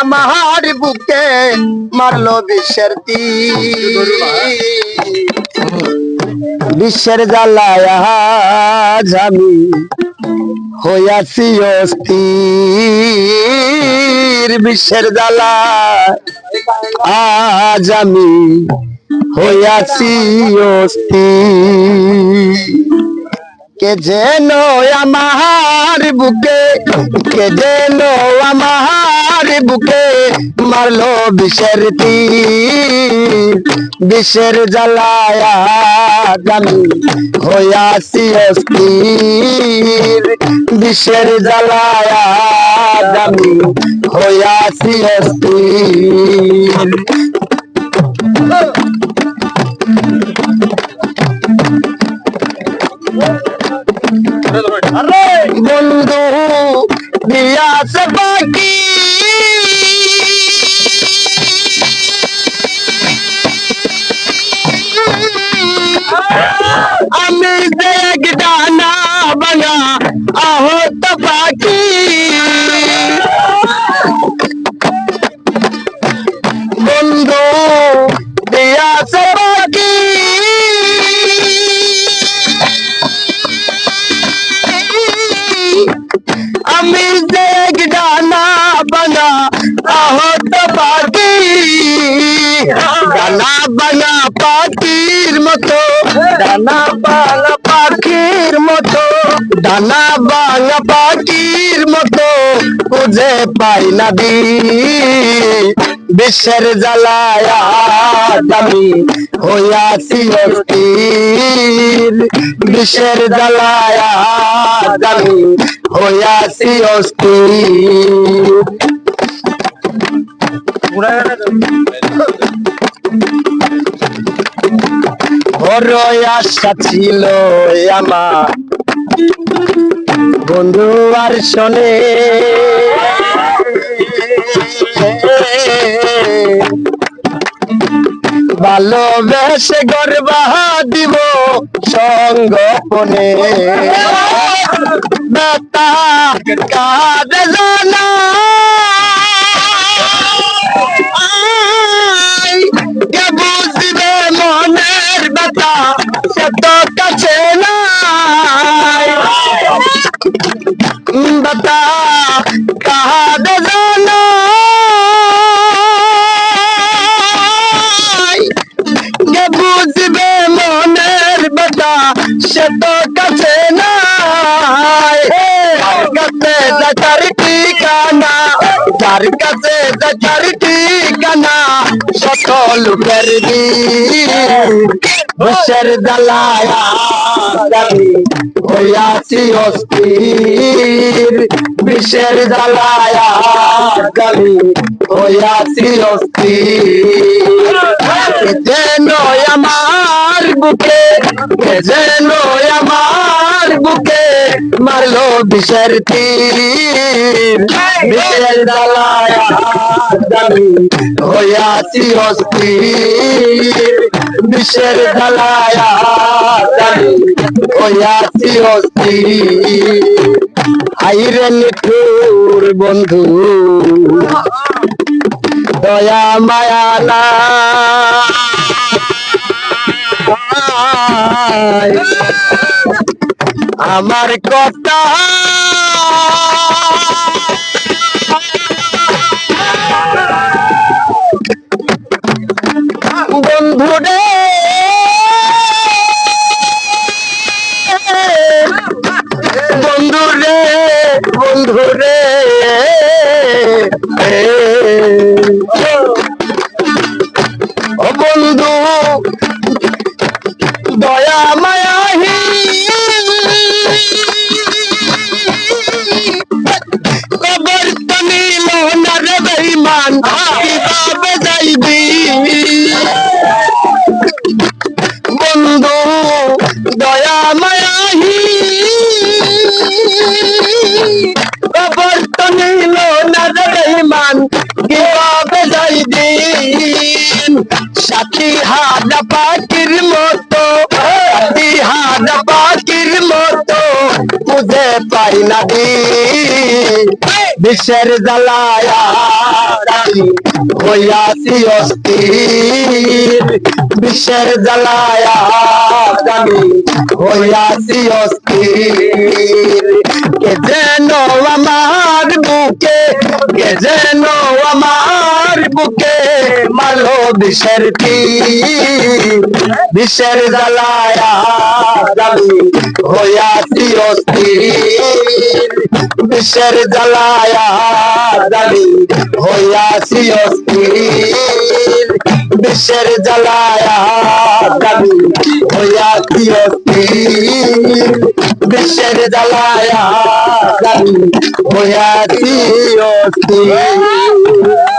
আমার বুকে মারলো বিশ্বের বিশ্বের জ্বালায় আমি হইয়াছি অস্থির। বিশ্বের জ্বালায় আজ আমি হইয়াছি অস্থির। কে যেন আমার বুকে কে যেন আমার বুকে মারলো বিষের তীর। বিষের জ্বালায় আমি হইয়াছি অস্থির। বিষের জ্বালায় আমি হইয়াছি অস্থির। বন্ধু দিয়াস বাকি আমি দেখ ডানা বানা আহত বাকি বন্ধু আমি যে ডানা বানা আহত পাখি। ডানা বানা পাখির মতো, ডানা বানা পাখির মতো, ডানা পাখির মতো, খুঁজে পাই না দি। বিশ্বের জ্বালায় আমি হইয়াছি অস্থির। বিশ্বের জ্বালায় আমি হইয়াছি অস্থির। বড় আশা ছিল আমার বন্ধু আর শোনে। ভালোবেসে গর্বা দিব সঙ্গপনে দাতা কাদে বুঝবে মনের ব্যথা? সে কাছে নাই। ব্যথা কাদে সে তো কাছে নাই। যার কাছে যাচার ঠিকানা যার কাছে যাচার ঠিকানা, সকল লোকের বসের দালায়া হইয়াছি অস্থির। বিষের দালায়া দাবি হইয়াছি অস্থির। যেন আমার বুকে যেন আমার বুকে, মারলো বিষের তীর। বিষের দাবি হইয়াছি অস্থির। বিষের দাবি হইয়াছি অস্থির। আইরে নিঠুর বন্ধু। দয়া মায়া না। আমার কথা বন্ধু রে। ও বন্ধু দয়া মায়াহি কবর তো নীল না রে বেঈমান। কীভাবে যাইবি? সাথী হাদা মতো, সাথী হাদা পাখির মতো, খুঁজে পাই না বিশ্বের জ্বালায়া হইয়াছি অস্থির। বিশ্বের জ্বালায়া হইয়াছি অস্থির। কে যেন আমার বুকে, কে যেন বুকে মালো বিশ্বের তীর বিশ্বের জ্বালায়া আমি হইয়াছি অস্থির বিশ্বের জ্বালায়া আমি হইয়াছি অস্থির বিশ্বের জ্বালায়া আমি হইয়াছি অস্থির বিশ্বের জ্বালায়া আমি হইয়াছি অস্থির